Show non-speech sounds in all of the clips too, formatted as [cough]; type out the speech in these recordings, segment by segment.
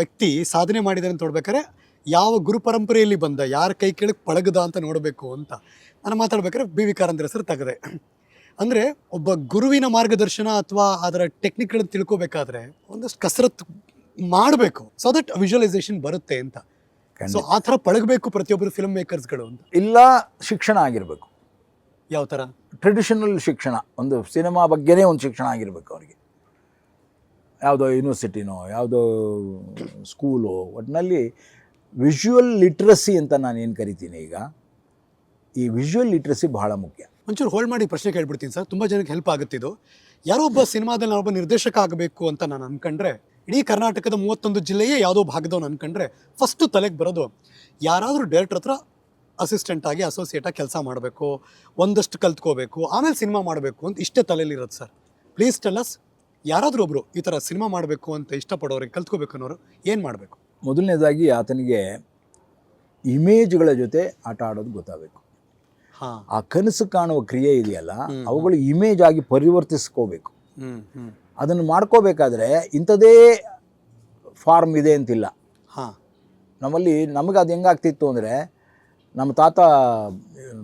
ವ್ಯಕ್ತಿ ಸಾಧನೆ ಮಾಡಿದ್ದಾರೆ ಅಂತ ನೋಡ್ಬೇಕಾದ್ರೆ ಯಾವ ಗುರು ಪರಂಪರೆಯಲ್ಲಿ ಬಂದ ಯಾರ ಕೈ ಕೆಳಗೆ ಪಳಗದ ಅಂತ ನೋಡಬೇಕು ಅಂತ ನಾನು ಮಾತಾಡ್ಬೇಕಾದ್ರೆ ಬಿ ವಿ ಕಾರಂತರ ಹೆಸರು ತೆಗೆದೆ. ಅಂದರೆ ಒಬ್ಬ ಗುರುವಿನ ಮಾರ್ಗದರ್ಶನ ಅಥವಾ ಅದರ ಟೆಕ್ನಿಕ್ಗಳನ್ನು ತಿಳ್ಕೋಬೇಕಾದ್ರೆ ಒಂದಷ್ಟು ಕಸರತ್ತು ಮಾಡಬೇಕು. ಸೊ ದಟ್ ವಿಜುವಲೈಸೇಷನ್ ಬರುತ್ತೆ ಅಂತ. ಸೊ ಆ ಥರ ಪಳಗಬೇಕು ಪ್ರತಿಯೊಬ್ಬರು ಫಿಲ್ಮ್ ಮೇಕರ್ಸ್ಗಳು ಅಂತ. ಇಲ್ಲ ಶಿಕ್ಷಣ ಆಗಿರಬೇಕು. ಯಾವ ಥರ? ಟ್ರೆಡಿಷನಲ್ ಶಿಕ್ಷಣ ಒಂದು ಸಿನಿಮಾ ಬಗ್ಗೆನೇ ಒಂದು ಶಿಕ್ಷಣ ಆಗಿರಬೇಕು ಅವರಿಗೆ. ಯಾವುದೋ ಯೂನಿವರ್ಸಿಟಿನೋ ಯಾವುದೋ ಸ್ಕೂಲು ಒಟ್ಟಿನಲ್ಲಿ ವಿಜುವಲ್ ಲಿಟ್ರಸಿ ಅಂತ ನಾನು ಏನು ಕರಿತೀನಿ ಈಗ, ಈ ವಿಜುವಲ್ ಲಿಟ್ರಸಿ ಬಹಳ ಮುಖ್ಯ. ಒಂಚೂರು ಹೋಲ್ಡ್ ಮಾಡಿ ಪ್ರಶ್ನೆ ಕೇಳ್ಬಿಡ್ತೀನಿ ಸರ್, ತುಂಬ ಜನಕ್ಕೆ ಹೆಲ್ಪ್ ಆಗುತ್ತಿದ್ದು ಯಾರೋ ಒಬ್ಬ ಸಿನಿಮಾದಲ್ಲಿ ನಾನೊಬ್ಬ ನಿರ್ದೇಶಕ ಆಗಬೇಕು ಅಂತ ನಾನು ಅನ್ಕೊಂಡ್ರೆ, ಇಡೀ ಕರ್ನಾಟಕದ ಮೂವತ್ತೊಂದು ಜಿಲ್ಲೆಯೇ ಯಾವುದೋ ಭಾಗದವನು ಅನ್ಕೊಂಡ್ರೆ ಫಸ್ಟು ತಲೆಗೆ ಬರೋದು, ಯಾರಾದರೂ ಡೈರೆಕ್ಟರ್ ಹತ್ರ ಅಸಿಸ್ಟೆಂಟ್ ಆಗಿ ಅಸೋಸಿಯೇಟ್ ಆಗಿ ಕೆಲಸ ಮಾಡಬೇಕು, ಒಂದಷ್ಟು ಕಲ್ತ್ಕೋಬೇಕು, ಆಮೇಲೆ ಸಿನಿಮಾ ಮಾಡಬೇಕು ಅಂತ ಇಷ್ಟೇ ತಲೆಯಲ್ಲಿ ಇರೋದು ಸರ್. ಪ್ಲೀಸ್ ಟೆಲ್ಲಸ್ ಯಾರಾದರೂ ಒಬ್ಬರು ಈ ಥರ ಸಿನಿಮಾ ಮಾಡಬೇಕು ಅಂತ ಇಷ್ಟಪಡೋರಿಗೆ ಕಲ್ತ್ಕೋಬೇಕು ಅನ್ನೋರು ಏನು ಮಾಡಬೇಕು? ಮೊದಲನೇದಾಗಿ ಆತನಿಗೆ ಇಮೇಜ್ಗಳ ಜೊತೆ ಆಟ ಆಡೋದು ಗೊತ್ತಾಗಬೇಕು. ಹಾಂ. ಆ ಕನಸು ಕಾಣುವ ಕ್ರಿಯೆ ಇದೆಯಲ್ಲ ಅವುಗಳು ಇಮೇಜ್ ಆಗಿ ಪರಿವರ್ತಿಸ್ಕೋಬೇಕು. ಅದನ್ನು ಮಾಡ್ಕೋಬೇಕಾದ್ರೆ ಇಂಥದೇ ಫಾರ್ಮ್ ಇದೆ ಅಂತಿಲ್ಲ. ಹಾಂ. ನಮ್ಮಲ್ಲಿ ನಮಗೆ ಅದು ಹೆಂಗಾಗ್ತಿತ್ತು ಅಂದರೆ ನಮ್ಮ ತಾತ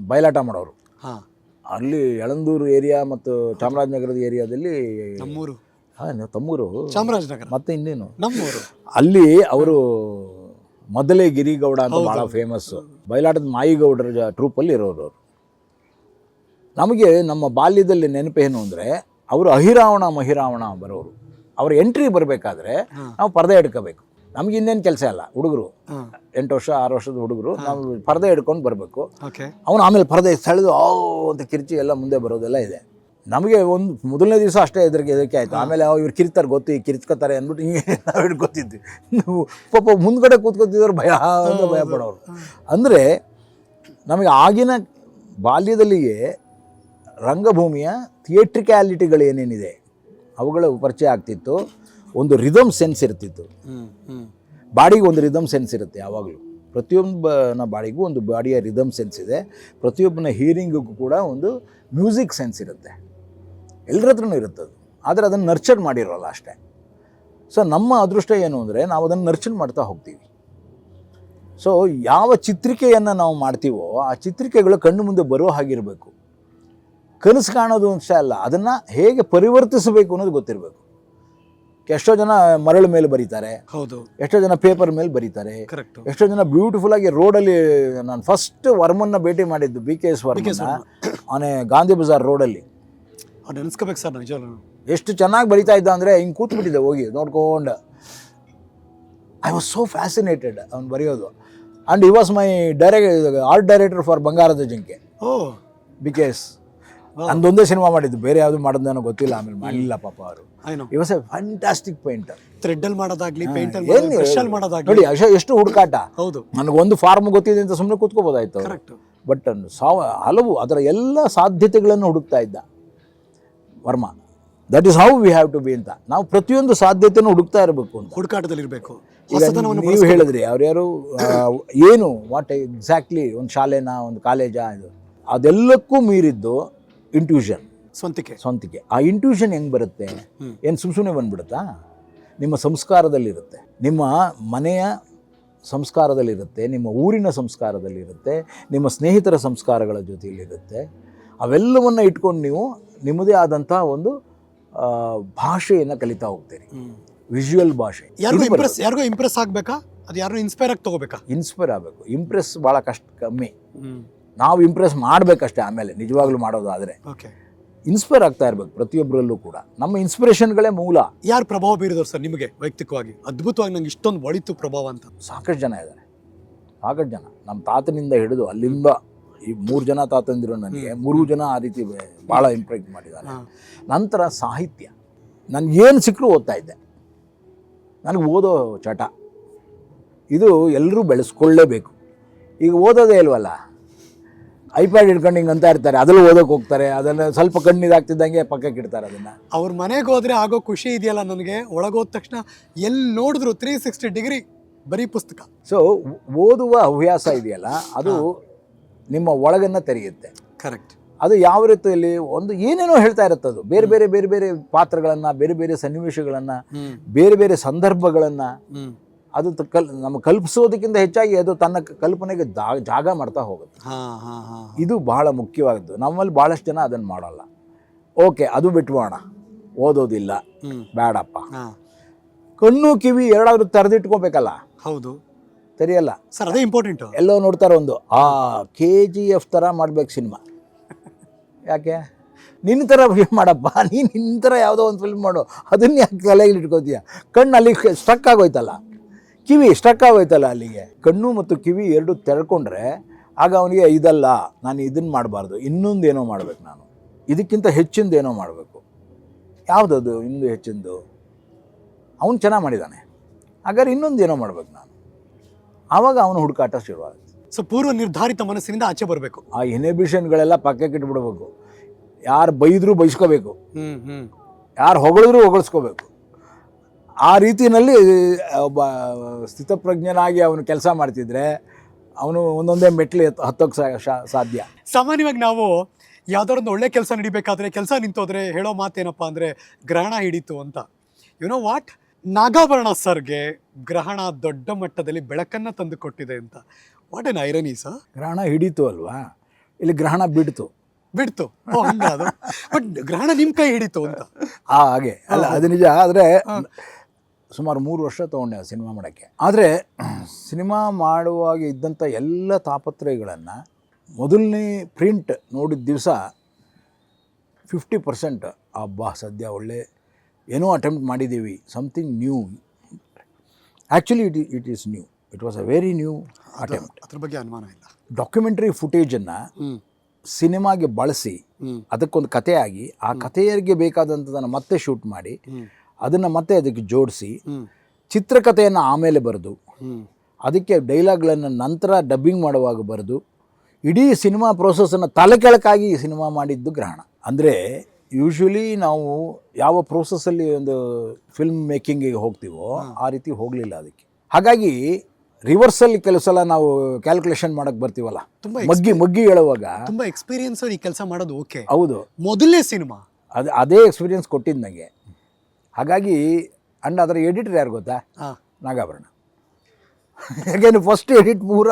ಬಯಲಾಟ ಮಾಡೋರು. ಹಾಂ. ಅಲ್ಲಿ ಯಳಂದೂರು ಏರಿಯಾ ಮತ್ತು ಚಾಮರಾಜನಗರದ ಏರಿಯಾದಲ್ಲಿ ನಮ್ಮೂರು. ನೀವು ತಮ್ಮೂರು. ಚಾಮರಾಜನಗರ. ಮತ್ತೆ ಇನ್ನೇನು? ನಮ್ಮೂರು. ಅಲ್ಲಿ ಅವರು ಮೊದಲೇ ಗಿರಿಗೌಡ ಅಂತ ಭಾಳ ಫೇಮಸ್ ಬಯಲಾಟದ ಮಾಯಿಗೌಡರ ಟ್ರೂಪಲ್ಲಿ ಇರೋರು ಅವರು. ನಮಗೆ ನಮ್ಮ ಬಾಲ್ಯದಲ್ಲಿ ನೆನಪೇನು ಅಂದರೆ ಅವರು ಅಹಿರಾವಣ ಮಹಿರಾವಣ ಬರೋರು. ಅವ್ರ ಎಂಟ್ರಿ ಬರಬೇಕಾದ್ರೆ ನಾವು ಪರದೆ ಹಿಡ್ಕೋಬೇಕು. ನಮ್ಗೆ ಇನ್ನೇನು ಕೆಲಸ ಇಲ್ಲ ಹುಡುಗರು. ಎಂಟು ವರ್ಷ ಆರು ವರ್ಷದ ಹುಡುಗರು ನಾವು ಪರದೆ ಹಿಡ್ಕೊಂಡು ಬರಬೇಕು. ಅವನು ಆಮೇಲೆ ಪರದೆ ಸೆಳೆದು ಓ ಅಂತ ಕಿರ್ಚಿ ಎಲ್ಲ ಮುಂದೆ ಬರೋದೆಲ್ಲ ಇದೆ. ನಮಗೆ ಒಂದು ಮೊದಲನೇ ದಿವಸ ಅಷ್ಟೇ ಹೆದರಿಕೆ ಹೆದರಿಕೆ ಆಯಿತು. ಆಮೇಲೆ ಇವ್ರು ಕಿರಿತಾರೆ ಗೊತ್ತು ಈಗ ಕಿರಿತ್ಕೋತಾರೆ ಅಂದ್ಬಿಟ್ಟು ಹಿಂಗೆ [laughs] ನಾವು ಹಿಡ್ಕೊತಿದ್ವಿ ನಾವು ಪಾಪ ಮುಂದ್ಗಡೆ ಕೂತ್ಕೊತಿದ್ರು ಭಯ ಅಂತ ಭಯ ಪಡೋರು ಅಂದರೆ ನಮಗೆ ಆಗಿನ ಬಾಲ್ಯದಲ್ಲಿಯೇ ರಂಗಭೂಮಿಯ ಥಿಯೇಟ್ರಿಕ್ಯಾಲಿಟಿಗಳು ಏನೇನಿದೆ ಅವುಗಳ ಪರಿಚಯ ಆಗ್ತಿತ್ತು. ಒಂದು ರಿದಮ್ ಸೆನ್ಸ್ ಇರ್ತಿತ್ತು. ಬಾಡಿಗೆ ಒಂದು ರಿದಮ್ ಸೆನ್ಸ್ ಇರುತ್ತೆ ಯಾವಾಗಲೂ. ಪ್ರತಿಯೊಬ್ಬನ ಬಾಡಿಗೂ ಒಂದು ಬಾಡಿಯ ರಿದಮ್ ಸೆನ್ಸ್ ಇದೆ. ಪ್ರತಿಯೊಬ್ಬನ ಹೀರಿಂಗಿಗೂ ಕೂಡ ಒಂದು ಮ್ಯೂಸಿಕ್ ಸೆನ್ಸ್ ಇರುತ್ತೆ. ಎಲ್ಲರ ಹತ್ರನೂ ಇರುತ್ತದು. ಅದು ಆದರೆ ಅದನ್ನು ನರ್ಚರ್ ಮಾಡಿರೋಲ್ಲ ಅಷ್ಟೇ. ಸೊ ನಮ್ಮ ಅದೃಷ್ಟ ಏನು ಅಂದರೆ ನಾವು ಅದನ್ನು ನರ್ಚರ್ ಮಾಡ್ತಾ ಹೋಗ್ತೀವಿ. ಸೊ ಯಾವ ಚಿತ್ರಿಕೆಯನ್ನು ನಾವು ಮಾಡ್ತೀವೋ ಆ ಚಿತ್ರಿಕೆಗಳು ಕಣ್ಣು ಮುಂದೆ ಬರೋ ಹಾಗಿರಬೇಕು. ಕನಸು ಕಾಣೋದು ಅಷ್ಟೇ ಅಲ್ಲ ಅದನ್ನು ಹೇಗೆ ಪರಿವರ್ತಿಸಬೇಕು ಅನ್ನೋದು ಗೊತ್ತಿರಬೇಕು. ಎಷ್ಟೋ ಜನ ಮರಳು ಮೇಲೆ ಬರೀತಾರೆ. ಹೌದು. ಎಷ್ಟೋ ಜನ ಪೇಪರ್ ಮೇಲೆ ಬರೀತಾರೆ. ಕರೆಕ್ಟ್ ಎಷ್ಟೋ ಜನ ಬ್ಯೂಟಿಫುಲ್ ಆಗಿ ರೋಡಲ್ಲಿ ನಾನು ಫಸ್ಟ್ ವರ್ಮನ್ನ ಭೇಟಿ ಮಾಡಿದ್ದು ಬಿ ಕೆ ಎಸ್ ವರ್ಮನ್ನ ಅವನೇ ಗಾಂಧಿ ಬಜಾರ್ ರೋಡಲ್ಲಿ ನೆನೆಸ್ಕೋಬೇಕು ಸರ್ ನಿಜ ಎಷ್ಟು ಚೆನ್ನಾಗಿ ಬರಿತಾ ಇದ್ದ ಅಂದರೆ ಹಿಂಗೆ ಕೂತ್ಬಿಟ್ಟಿದ್ದೆ ಹೋಗಿ ನೋಡ್ಕೊಂಡು. ಐ ವಾಸ್ ಸೋ ಫ್ಯಾಸಿನೇಟೆಡ್ ಅವ್ನು ಬರೆಯೋದು. And he was my direct art director for Bangarada Jinke. O. B K S ಅಂದೊಂದೇ ಸಿನಿಮಾ ಮಾಡಿದ್ದು. ಬೇರೆ ಯಾವುದು ಮಾಡೋದು ಗೊತ್ತಿಲ್ಲ ಆಮೇಲೆ ಮಾಡಲಿಲ್ಲ ಪಾಪ ಅವರು. He was a fantastic painter ಥ್ರೆಡ್ಡಲ್ಲಿ ಮಾಡೋದಾಗಲಿ ಮಾಡೋದಾಗ್ಲಿ ಪೇಂಟ್ ಅಲ್ಲಿ ಏನು ಮಾಡೋದಾಗ್ಲಿ. ನೋಡಿ ಅಶ ಎಷ್ಟು ಹುಡುಕಾಟ. ಹೌದು. ನನಗೊಂದು ಫಾರ್ಮ್ ಗೊತ್ತಿದೆ ಅಂತ ಸುಮ್ಮನೆ ಕೂತ್ಕೋಬೋದಾಯ್ತು. ಕರೆಕ್ಟ್ ಬಟ್ ಸಾವ ಹಲವು ಅದರ ಎಲ್ಲ ಸಾಧ್ಯತೆಗಳನ್ನು ಹುಡುಕ್ತಾ ಇದ್ದ. Varma. That is how we have to be ಅಂತ. ನಾವು ಪ್ರತಿಯೊಂದು ಸಾಧ್ಯತೆಯನ್ನು ಹುಡುಕ್ತಾ ಇರಬೇಕು ಅಂತ. ಹುಡುಕಾಟದಲ್ಲಿ ಇರಬೇಕು ನೀವು ಹೇಳಿದ್ರಿ ಅವ್ರ್ಯಾರು ಆ, ಏನು ವಾಟ್ ಎಕ್ಸಾಕ್ಟ್ಲಿ ಒಂದು ಶಾಲೆನ ಒಂದು ಕಾಲೇಜಾ ಇದು. ಅದೆಲ್ಲಕ್ಕೂ ಮೀರಿದ್ದು ಇಂಟ್ಯೂಷನ್ ಸ್ವಂತಿಕೆ. ಸ್ವಂತಿಕೆ. ಆ ಇಂಟ್ಯೂಷನ್ ಹೆಂಗೆ ಬರುತ್ತೆ? ಏನು ಸುಮ್ ಸುಮ್ಮನೆ ಬಂದ್ಬಿಡುತ್ತಾ? ನಿಮ್ಮ ಸಂಸ್ಕಾರದಲ್ಲಿರುತ್ತೆ. ನಿಮ್ಮ ಮನೆಯ ಸಂಸ್ಕಾರದಲ್ಲಿರುತ್ತೆ ನಿಮ್ಮ ಊರಿನ ಸಂಸ್ಕಾರದಲ್ಲಿರುತ್ತೆ ನಿಮ್ಮ ಸ್ನೇಹಿತರ ಸಂಸ್ಕಾರಗಳ ಜೊತೆಯಲ್ಲಿರುತ್ತೆ. ಅವೆಲ್ಲವನ್ನು ಇಟ್ಕೊಂಡು ನೀವು ನಿಮ್ಮದೇ ಆದಂಥ ಒಂದು ಭಾಷೆಯನ್ನು ಕಲಿತಾ ಹೋಗ್ತೀರಿ. ವಿಜುವಲ್ ಭಾಷೆ. ಯಾರಿಗೂ ಇಂಪ್ರೆಸ್ ಯಾರಿಗೂ ಇಂಪ್ರೆಸ್ ಆಗಬೇಕಾ? ಅದು ಯಾರು ಇನ್ಸ್ಪೈರ್ ಆಗಿ ತಗೋಬೇಕಾ? ಇನ್ಸ್ಪೈರ್ ಆಗಬೇಕು. ಇಂಪ್ರೆಸ್ ಭಾಳ ಕಷ್ಟ ಕಮ್ಮಿ. ನಾವು ಇಂಪ್ರೆಸ್ ಮಾಡಬೇಕಷ್ಟೇ ಆಮೇಲೆ ನಿಜವಾಗ್ಲೂ ಮಾಡೋದು ಆದರೆ ಓಕೆ ಇನ್ಸ್ಪೈರ್ ಆಗ್ತಾ ಇರಬೇಕು ಪ್ರತಿಯೊಬ್ಬರಲ್ಲೂ ಕೂಡ. ನಮ್ಮ ಇನ್ಸ್ಪಿರೇಷನ್ಗಳೇ ಮೂಲ. ಯಾರು ಪ್ರಭಾವ ಬೀರಿದವ್ರು ಸರ್ ನಿಮಗೆ ವೈಯಕ್ತಿಕವಾಗಿ? ಅದ್ಭುತವಾಗಿ ನಂಗೆ ಇಷ್ಟೊಂದು ಒಳಿತು ಪ್ರಭಾವ ಅಂತ. ಸಾಕಷ್ಟು ಜನ ಇದ್ದಾರೆ ಸಾಕಷ್ಟು ಜನ. ನಮ್ಮ ತಾತನಿಂದ ಹಿಡಿದು ಅಲ್ಲಿಂದ ಈ ಮೂರು ಜನ ತಾತಂದಿರು ನನಗೆ ಮೂರು ಜನ ಆ ರೀತಿ ಭಾಳ ಇಂಪ್ರೆಕ್ಟ್ ಮಾಡಿದ್ದಾರೆ. ನಂತರ ಸಾಹಿತ್ಯ. ನನಗೇನು ಸಿಕ್ಕರೂ ಓದ್ತಾ ಇದ್ದೆ. ನನಗೆ ಓದೋ ಚಟ. ಇದು ಎಲ್ಲರೂ ಬೆಳೆಸ್ಕೊಳ್ಳೇಬೇಕು. ಈಗ ಓದೋದೇ ಇಲ್ವಲ್ಲ? ಐಪ್ಯಾಡ್ ಇಟ್ಕೊಂಡು ಹಿಂಗೆ ಅಂತ ಇರ್ತಾರೆ. ಅದ್ರಲ್ಲಿ ಓದೋಕೆ ಹೋಗ್ತಾರೆ. ಅದನ್ನು ಸ್ವಲ್ಪ ಕಣ್ಣಿದಾಗ್ತಿದ್ದಂಗೆ ಪಕ್ಕಕ್ಕೆ ಇಡ್ತಾರೆ ಅದನ್ನು. ಅವ್ರ ಮನೆಗೆ ಹೋದರೆ ಆಗೋ ಖುಷಿ ಇದೆಯಲ್ಲ ನನಗೆ? ಒಳಗೋದ ತಕ್ಷಣ ಎಲ್ಲಿ ನೋಡಿದ್ರು ತ್ರೀ ಸಿಕ್ಸ್ಟಿ ಡಿಗ್ರಿ ಬರೀ ಪುಸ್ತಕ. ಸೊ ಓದುವ ಹವ್ಯಾಸ ಇದೆಯಲ್ಲ ಅದು ನಿಮ್ಮ ಒಳಗನ್ನು ತೆರೆಯುತ್ತೆ. ಕರೆಕ್ಟ್ ಅದು ಯಾವ ರೀತಿಯಲ್ಲಿ ಒಂದು ಏನೇನೋ ಹೇಳ್ತಾ ಇರುತ್ತೆ ಅದು. ಬೇರೆ ಬೇರೆ ಬೇರೆ ಬೇರೆ ಪಾತ್ರಗಳನ್ನು ಬೇರೆ ಬೇರೆ ಸನ್ನಿವೇಶಗಳನ್ನು ಬೇರೆ ಬೇರೆ ಸಂದರ್ಭಗಳನ್ನು ಅದು ಕಲ್ ನಮ್ಮ ಕಲ್ಪಿಸೋದಕ್ಕಿಂತ ಹೆಚ್ಚಾಗಿ ಅದು ತನ್ನ ಕಲ್ಪನೆಗೆ ದಾ ಜಾಗ ಮಾಡ್ತಾ ಹೋಗುತ್ತೆ. ಹಾ ಹಾ ಹಾ ಇದು ಬಹಳ ಮುಖ್ಯವಾದದ್ದು. ನಮ್ಮಲ್ಲಿ ಭಾಳಷ್ಟು ಜನ ಅದನ್ನು ಮಾಡಲ್ಲ. ಓಕೆ ಅದು ಬಿಟ್ಬೋಣ ಓದೋದಿಲ್ಲ. ಬೇಡಪ್ಪ ಕಣ್ಣು ಕಿವಿ ಎರಡಾದ್ರೂ ತೆರೆದಿಟ್ಕೋಬೇಕಲ್ಲ? ಹೌದು. ಸರಿಯಲ್ಲ. ಸರ್ ಅದೇ ಇಂಪಾರ್ಟೆಂಟ್ ಎಲ್ಲೋ ನೋಡ್ತಾರೆ ಒಂದು ಆ ಕೆ ಜಿ ಎಫ್ ಥರ ಮಾಡ್ಬೇಕು ಸಿನಿಮಾ. ಯಾಕೆ? ನಿನ್ನ ಥರ ಫಿಲ್ಮ್ ಮಾಡಪ್ಪ ನೀನು ನಿನ್ನ ಥರ ಯಾವುದೋ ಒಂದು ಫಿಲ್ಮ್ ಮಾಡು. ಅದನ್ನ ಯಾಕೆ ತಲೆಗೆ ಇಟ್ಕೋತೀಯ? ಕಣ್ಣು ಅಲ್ಲಿ ಸ್ಟ್ರಕ್ ಆಗೋಯ್ತಲ್ಲ. ಕಿವಿ ಸ್ಟ್ರಕ್ ಆಗೋಯ್ತಲ್ಲ ಅಲ್ಲಿಗೆ. ಕಣ್ಣು ಮತ್ತು ಕಿವಿ ಎರಡು ತೆಳ್ಕೊಂಡ್ರೆ ಆಗ ಅವನಿಗೆ ಇದಲ್ಲ ನಾನು ಇದನ್ನು ಮಾಡಬಾರ್ದು ಇನ್ನೊಂದೇನೋ ಮಾಡಬೇಕು ನಾನು. ಇದಕ್ಕಿಂತ ಹೆಚ್ಚಿಂದೇನೋ ಮಾಡಬೇಕು. ಯಾವುದದು ಇನ್ನೂ ಹೆಚ್ಚಿಂದು? ಅವನು ಚೆನ್ನಾಗಿ ಮಾಡಿದ್ದಾನೆ ಹಾಗಾದ್ರೆ ಇನ್ನೊಂದೇನೋ ಮಾಡ್ಬೇಕು ನಾನು. ಆವಾಗ ಅವನು ಹುಡುಕಾಟ ಶುರುವಾಗುತ್ತೆ. ಸೊ ಪೂರ್ವ ನಿರ್ಧಾರಿತ ಮನಸ್ಸಿನಿಂದ ಆಚೆ ಬರಬೇಕು. ಆ ಇನ್ಹಿಬಿಷನ್ಗಳೆಲ್ಲ ಪಕ್ಕಕ್ಕೆ ಇಟ್ಬಿಡ್ಬೇಕು. ಯಾರು ಬೈದರೂ ಬೈಸ್ಕೋಬೇಕು. ಯಾರು ಹೊಗಳಿದ್ರು ಹೊಗಳಿಸ್ಕೋಬೇಕು. ಆ ರೀತಿಯಲ್ಲಿ ಒಬ್ಬ ಸ್ಥಿತಪ್ರಜ್ಞನಾಗಿ ಅವನು ಕೆಲಸ ಮಾಡ್ತಿದ್ರೆ ಅವನು ಒಂದೊಂದೇ ಮೆಟ್ಲು ಹತ್ತೋಕ್ಕೆ ಸಾಧ್ಯ. ಸಾಮಾನ್ಯವಾಗಿ ನಾವು ಯಾವ್ದಾದ್ರು ಒಂದು ಒಳ್ಳೆ ಕೆಲಸ ನಡಿಬೇಕಾದ್ರೆ ಕೆಲಸ ನಿಂತೋದ್ರೆ ಹೇಳೋ ಮಾತೇನಪ್ಪ ಅಂದ್ರೆ ಗ್ರಹಣ ಹಿಡಿತು ಅಂತ. ಯು ನೋ ವಾಟ್ ನಾಗಾಭರಣ ಸರ್ಗೆ ಗ್ರಹಣ ದೊಡ್ಡ ಮಟ್ಟದಲ್ಲಿ ಬೆಳಕನ್ನ ತಂದು ಕೊಟ್ಟಿದೆ ಅಂತ. ವಾಟ್ ಎನ್ ಐರನಿ ಸರ್ ಗ್ರಹಣ ಹಿಡಿತು ಅಲ್ವಾ? ಇಲ್ಲಿ ಗ್ರಹಣ ಬಿಡ್ತು. ಬಿಡ್ತು. ಬಟ್ ಗ್ರಹಣ ನಿಮ್ಮ ಕೈ ಹಿಡಿತು ಅಂತ. ಆ ಹಾಗೆ. ಅಲ್ಲ ಅದು ನಿಜ ಆದರೆ ಸುಮಾರು ಮೂರು ವರ್ಷ ತೊಗೊಂಡೆ ಸಿನಿಮಾ ಮಾಡೋಕ್ಕೆ. ಆದರೆ ಸಿನಿಮಾ ಮಾಡುವಾಗ ಇದ್ದಂಥ ಎಲ್ಲ ತಾಪತ್ರಯಗಳನ್ನು ಮೊದಲನೇ ಪ್ರಿಂಟ್ ನೋಡಿದ ದಿವಸ ಫಿಫ್ಟಿ ಪರ್ಸೆಂಟ್ ಅಬ್ಬಾ ಸದ್ಯ ಒಳ್ಳೆ ಏನೋ ಅಟೆಂಪ್ಟ್ ಮಾಡಿದ್ದೀವಿ something new actually it it is new it was a very new attempt ಅದ್ರ ಬಗ್ಗೆ ಅನುಮಾನ ಇಲ್ಲ. ಡಾಕ್ಯುಮೆಂಟ್ರಿ ಫುಟೇಜನ್ನು ಸಿನಿಮಾಗೆ ಬಳಸಿ ಅದಕ್ಕೊಂದು ಕತೆ ಆಗಿ ಆ ಕಥೆಯರಿಗೆ ಬೇಕಾದಂಥದನ್ನು ಮತ್ತೆ ಶೂಟ್ ಮಾಡಿ ಅದನ್ನು ಮತ್ತೆ ಅದಕ್ಕೆ ಜೋಡಿಸಿ ಚಿತ್ರಕಥೆಯನ್ನು ಆಮೇಲೆ ಬರೆದು ಅದಕ್ಕೆ ಡೈಲಾಗ್ಗಳನ್ನು ನಂತರ ಡಬ್ಬಿಂಗ್ ಮಾಡುವಾಗ ಬರೆದು ಇಡೀ ಸಿನಿಮಾ ಪ್ರೋಸೆಸ್ಸನ್ನು ತಲೆ ಕೆಳಕಾಗಿ ಸಿನಿಮಾ ಮಾಡಿದ್ದು ಗ್ರಹಣ. ಅಂದರೆ ಯೂಶ್ವಲಿ ನಾವು ಯಾವ ಪ್ರೋಸೆಸ್ಸಲ್ಲಿ ಒಂದು ಫಿಲ್ಮ್ ಮೇಕಿಂಗಿಗೆ ಹೋಗ್ತೀವೋ ಆ ರೀತಿ ಹೋಗಲಿಲ್ಲ ಅದಕ್ಕೆ. ಹಾಗಾಗಿ ರಿವರ್ಸಲ್ಲಿ ಕೆಲವು ಸಲ ನಾವು ಕ್ಯಾಲ್ಕುಲೇಷನ್ ಮಾಡಕ್ ಬರ್ತೀವಲ್ಲ? ತುಂಬಾ ಮಗ್ಗಿ ಮಗ್ಗಿ ಹೇಳುವಾಗ. ತುಂಬಾ ಎಕ್ಸ್ಪೀರಿಯನ್ಸ್ ಈ ಕೆಲಸ ಮಾಡೋದು ಓಕೆ ಹೌದು. ಮೊದಲನೇ ಸಿನಿಮಾ ಅದು ಅದೇ ಎಕ್ಸ್ಪೀರಿಯನ್ಸ್ ಕೊಟ್ಟಿದ್ದು ನನಗೆ ಹಾಗಾಗಿ ಅಂಡ್ ಅದರ ಎಡಿಟರ್ ಯಾರು ಗೊತ್ತಾ? ಹಾ. ನಾಗಾಭರಣ. [laughs] ಯಾಕೆಂದ್ರೆ ಫಸ್ಟ್ ಎಡಿಟ್ ಪೂರ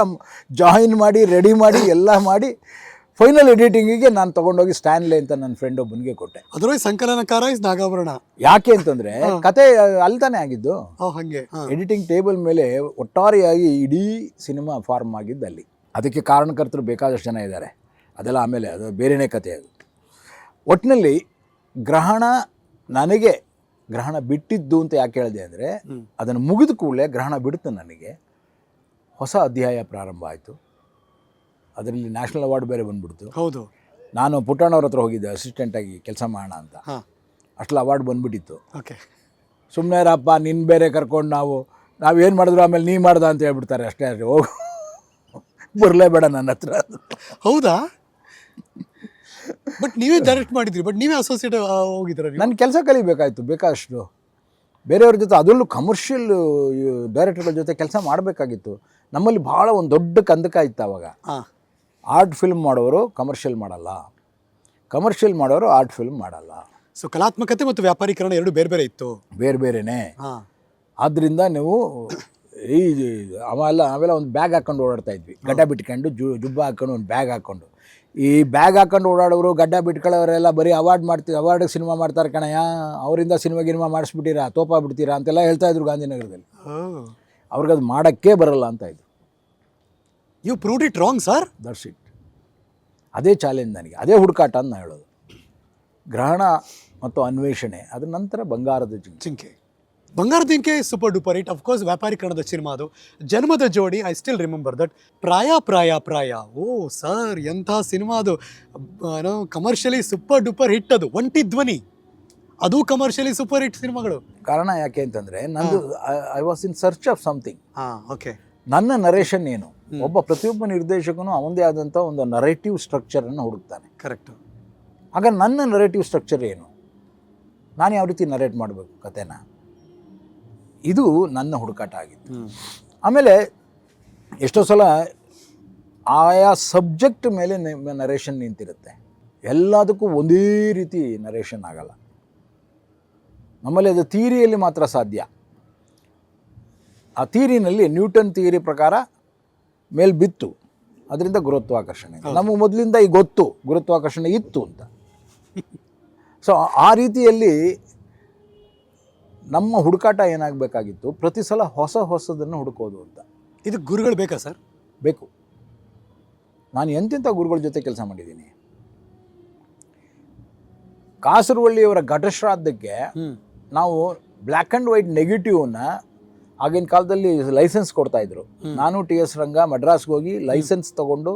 ಜಾಯಿನ್ ಮಾಡಿ ರೆಡಿ ಮಾಡಿ ಎಲ್ಲ ಮಾಡಿ ಫೈನಲ್ ಎಡಿಟಿಂಗಿಗೆ ನಾನು ತೊಗೊಂಡೋಗಿ ಸ್ಟ್ಯಾನ್ಲೆ ಅಂತ ನನ್ನ ಫ್ರೆಂಡ್ ಒಬ್ಬನಿಗೆ ಕೊಟ್ಟೆ. ಅದರಲ್ಲಿ ಸಂಕಲನಕಾರ ಇಸ್ ನಾಗಾಭರಣ. ಯಾಕೆ ಅಂತಂದ್ರೆ ಕತೆ ಅಲ್ತಾನೆ ಆಗಿದ್ದು. ಹಂಗೆ. ಎಡಿಟಿಂಗ್ ಟೇಬಲ್ ಮೇಲೆ ಒಟ್ಟಾರೆಯಾಗಿ ಇಡೀ ಸಿನಿಮಾ ಫಾರ್ಮ್ ಆಗಿದ್ದು ಅಲ್ಲಿ. ಅದಕ್ಕೆ ಕಾರಣಕರ್ತರು ಬೇಕಾದಷ್ಟು ಜನ ಇದ್ದಾರೆ. ಅದೆಲ್ಲ ಆಮೇಲೆ ಅದು ಬೇರೆನೇ ಕತೆ ಅದು. ಒಟ್ಟಿನಲ್ಲಿ ಗ್ರಹಣ ನನಗೆ ಗ್ರಹಣ ಬಿಟ್ಟಿದ್ದು ಅಂತ ಯಾಕೆ ಹೇಳಿದೆ ಅಂದರೆ. ಅದನ್ನು ಮುಗಿದ ಕೂಡಲೇ ಗ್ರಹಣ ಬಿಡ್ತು ನನಗೆ. ಹೊಸ ಅಧ್ಯಾಯ ಪ್ರಾರಂಭ ಆಯಿತು. ಅದರಲ್ಲಿ ನ್ಯಾಷನಲ್ ಅವಾರ್ಡ್ ಬೇರೆ ಬಂದ್ಬಿಡ್ತು. ಹೌದು. ನಾನು ಪುಟ್ಟಣ್ಣವ್ರ ಹತ್ರ ಹೋಗಿದ್ದೆ ಅಸಿಸ್ಟೆಂಟಾಗಿ ಕೆಲಸ ಮಾಡೋಣ ಅಂತ. ಅಷ್ಟು ಅಷ್ಟಲ್ಲಿ ಅವಾರ್ಡ್ ಬಂದ್ಬಿಟ್ಟಿತ್ತು. ಓಕೆ. ಸುಮ್ಮನೆ ಅಪ್ಪ ನಿನ್ನ ಬೇರೆ ಕರ್ಕೊಂಡು ನಾವು ನಾವೇನು ಮಾಡಿದ್ರು ಆಮೇಲೆ ನೀ ಮಾಡ್ದ ಅಂತ ಹೇಳ್ಬಿಡ್ತಾರೆ ಅಷ್ಟೇ ಅಷ್ಟೇ. ಹೋಗು. ಬರಲೇಬೇಡ ನನ್ನ ಹತ್ರ. ಹೌದಾ? ಬಟ್ ನೀವೇ ಡೈರೆಕ್ಟ್ ಮಾಡಿದ್ರಿ ಬಟ್ ನೀವೇ ಅಸೋಸಿಯೇಟ್ ಹೋಗಿದ್ದೀರ ನೀವು? ನನ್ನ ಕೆಲಸ ಕಲಿಬೇಕಾಯ್ತು ಬೇಕಾದಷ್ಟು. ಬೇರೆಯವ್ರ ಜೊತೆ ಅದರಲ್ಲೂ ಕಮರ್ಷಿಯಲ್ ಡೈರೆಕ್ಟರ್ಗಳ ಜೊತೆ ಕೆಲಸ ಮಾಡಬೇಕಾಗಿತ್ತು. ನಮ್ಮಲ್ಲಿ ಭಾಳ ಒಂದು ದೊಡ್ಡ ಕಂದಕ ಇತ್ತು ಅವಾಗ. ಹಾ. ಆರ್ಟ್ ಫಿಲ್ಮ್ ಮಾಡೋರು ಕಮರ್ಷಿಯಲ್ ಮಾಡಲ್ಲ. ಕಮರ್ಷಿಯಲ್ ಮಾಡೋರು ಆರ್ಟ್ ಫಿಲ್ಮ್ ಮಾಡಲ್ಲ. ಸೊ ಕಲಾತ್ಮಕತೆ ಮತ್ತು ವ್ಯಾಪಾರೀಕರಣ ಎರಡು ಬೇರೆ ಬೇರೆ ಇತ್ತು. ಬೇರೆ ಬೇರೆನೇ. ಆದ್ದರಿಂದ ನೀವು ಈ ಅವೆಲ್ಲ ಅವೆಲ್ಲ ಒಂದು ಬ್ಯಾಗ್ ಹಾಕೊಂಡು ಓಡಾಡ್ತಾ ಇದ್ವಿ. ಗಡ್ಡ ಬಿಟ್ಕೊಂಡು ಜು ಜುಬ್ಬ ಹಾಕೊಂಡು ಒಂದು ಬ್ಯಾಗ್ ಹಾಕೊಂಡು. ಈ ಬ್ಯಾಗ್ ಹಾಕೊಂಡು ಓಡಾಡೋರು ಗಡ್ಡ ಬಿಟ್ಕೊಳ್ಳೋರೆಲ್ಲ ಬರೀ ಅವಾರ್ಡ್ ಮಾಡ್ತೀವಿ ಅವಾರ್ಡ್ ಸಿನಿಮಾ ಮಾಡ್ತಾರೆ ಕಣಯ್ಯ. ಅವರಿಂದ ಸಿನಿಮಾ ಗಿನಿಮಾ ಮಾಡಿಸ್ಬಿಟ್ಟಿರಾ ತೋಪ ಬಿಡ್ತೀರಾ ಅಂತೆಲ್ಲ ಹೇಳ್ತಾ ಇದ್ರು ಗಾಂಧಿನಗರದಲ್ಲಿ. ಅವ್ರಿಗೆ ಅದು ಮಾಡೋಕ್ಕೆ ಬರಲ್ಲ ಅಂತ ಇದ್ರು. You proved it wrong sir that's it ಅದೇ ಚಾಲೆಂಜ್ ನನಗೆ. ಅದೇ ಹುಡುಕಾಟ ಅಂತ ನಾನು ಹೇಳೋದು. ಗ್ರಹಣ ಮತ್ತು ಅನ್ವೇಷಣೆ ಅದರ ನಂತರ ಬಂಗಾರದ Jinke. Jinke. Bangara Jinke super duper it of course ವ್ಯಾಪಾರೀಕರಣದ cinema ಅದು. ಜನ್ಮದ ಜೋಡಿ ಐ ಸ್ಟಿಲ್ ರಿಮೆಂಬರ್ ದಟ್ ಪ್ರಾಯ ಪ್ರಾಯ ಪ್ರಾಯ. ಓ ಸರ್ ಎಂಥ ಸಿನಿಮಾ ಅದು. ಏನೋ ಕಮರ್ಷಿಯಲಿ ಸೂಪರ್ ಡೂಪರ್ ಹಿಟ್ ಅದು. ಒಂಟಿ ಧ್ವನಿ. ಅದು ಕಮರ್ಷಿಯಲಿ ಸೂಪರ್ ಹಿಟ್ ಸಿನಿಮಾಗಳು ಕಾರಣ ಯಾಕೆ ಅಂತಂದರೆ ನಂದು I was in search of something ಹಾಂ ಓಕೆ ನನ್ನ ನರೇಷನ್ ಏನು? ಒಬ್ಬ ಪ್ರತಿಯೊಬ್ಬ ನಿರ್ದೇಶಕನು ಅವನದೇ ಆದಂಥ ಒಂದು ನರೇಟಿವ್ ಸ್ಟ್ರಕ್ಚರನ್ನು ಹುಡುಕ್ತಾನೆ. ಕರೆಕ್ಟ್ ಆಗ ನನ್ನ ನರೇಟಿವ್ ಸ್ಟ್ರಕ್ಚರ್ ಏನು? ನಾನು ಯಾವ ರೀತಿ ನರೇಟ್ ಮಾಡಬೇಕು ಕತೆನ ಇದು ನನ್ನ ಹುಡುಕಾಟ ಆಗಿತ್ತು. ಆಮೇಲೆ ಎಷ್ಟೋ ಸಲ ಆಯಾ ಸಬ್ಜೆಕ್ಟ್ ಮೇಲೆ ನರೇಷನ್ ನಿಂತಿರುತ್ತೆ. ಎಲ್ಲದಕ್ಕೂ ಒಂದೇ ರೀತಿ ನರೇಷನ್ ಆಗಲ್ಲ. ನಮ್ಮಲ್ಲಿ ಅದು ಥಿಯರಿಯಲ್ಲಿ ಮಾತ್ರ ಸಾಧ್ಯ. ಆ ಥಿಯರಿನಲ್ಲಿ ನ್ಯೂಟನ್ ಥಿಯರಿ ಪ್ರಕಾರ ಮೇಲೆ ಬಿತ್ತು. ಅದರಿಂದ ಗುರುತ್ವಾಕರ್ಷಣೆ ನಮಗೆ ಮೊದಲಿಂದ ಈಗ ಗೊತ್ತು ಗುರುತ್ವಾಕರ್ಷಣೆ ಇತ್ತು ಅಂತ. ಸೊ ಆ ರೀತಿಯಲ್ಲಿ ನಮ್ಮ ಹುಡುಕಾಟ ಏನಾಗಬೇಕಾಗಿತ್ತು? ಪ್ರತಿ ಸಲ ಹೊಸ ಹೊಸದನ್ನು ಹುಡುಕೋದು ಅಂತ. ಇದು ಗುರುಗಳು ಬೇಕಾ ಸರ್? ಬೇಕು. ನಾನು ಎಂತೆಂಥ ಗುರುಗಳ ಜೊತೆ ಕೆಲಸ ಮಾಡಿದ್ದೀನಿ? ಕಾಸರವಳ್ಳಿಯವರ ಘಟಶ್ರಾದ್ದಕ್ಕೆ ನಾವು ಬ್ಲ್ಯಾಕ್ ಆ್ಯಂಡ್ ವೈಟ್ ನೆಗೆಟಿವ್ನ ಆಗಿನ ಕಾಲದಲ್ಲಿ ಲೈಸೆನ್ಸ್ ಕೊಡ್ತಾ ಇದ್ರು. ನಾನು ಟಿ ಎಸ್ ರಂಗ ಮಡ್ರಾಸ್ಗೆ ಹೋಗಿ ಲೈಸೆನ್ಸ್ ತಗೊಂಡು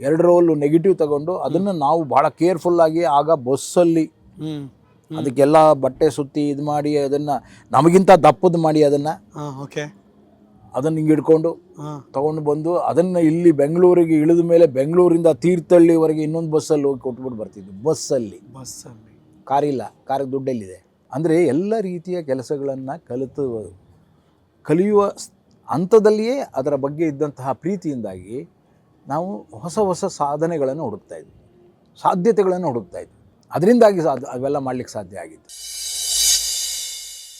ಎರಡು ರೋಲು ನೆಗೆಟಿವ್ ತಗೊಂಡು ಅದನ್ನು ನಾವು ಭಾಳ ಕೇರ್ಫುಲ್ಲಾಗಿ ಆಗ ಬಸ್ಸಲ್ಲಿ ಹ್ಮ್. ಅದಕ್ಕೆಲ್ಲ ಬಟ್ಟೆ ಸುತ್ತಿ ಇದು ಮಾಡಿ ಅದನ್ನು ನಮಗಿಂತ ದಪ್ಪದು ಮಾಡಿ ಅದನ್ನು ಅದನ್ನ ಓಕೆ ಅದನ್ನು ಹಿಂಗೆ ಹಿಡ್ಕೊಂಡು ಹಾ. ತಗೊಂಡು ಬಂದು ಅದನ್ನು ಇಲ್ಲಿ ಬೆಂಗಳೂರಿಗೆ ಇಳಿದ ಮೇಲೆ ಬೆಂಗಳೂರಿಂದ ತೀರ್ಥಹಳ್ಳಿವರೆಗೆ ಇನ್ನೊಂದು ಬಸ್ಸಲ್ಲಿ ಹೋಗಿ ಕೊಟ್ಬಿಟ್ಟು ಬರ್ತಿದ್ವಿ ಬಸ್ಸಲ್ಲಿ ಬಸ್ಸಲ್ಲಿ ಕಾರಿಲ್ಲ ಕಾರಿಗೆ ದುಡ್ಡೆಲ್ಲಿದೆ. ಅಂದರೆ ಎಲ್ಲ ರೀತಿಯ ಕೆಲಸಗಳನ್ನು ಕಲಿತು ಕಲಿಯುವ ಹಂತದಲ್ಲಿಯೇ ಅದರ ಬಗ್ಗೆ ಇದ್ದಂತಹ ಪ್ರೀತಿಯಿಂದಾಗಿ ನಾವು ಹೊಸ ಹೊಸ ಸಾಧನೆಗಳನ್ನು ಹುಡುಕ್ತಾ ಇದ್ವಿ. ಸಾಧ್ಯತೆಗಳನ್ನು ಹುಡುಕ್ತಾ ಇದ್ವಿ. ಅದರಿಂದಾಗಿ ಸಾಧ್ಯ ಅವೆಲ್ಲ ಮಾಡಲಿಕ್ಕೆ ಸಾಧ್ಯ ಆಗಿತ್ತು.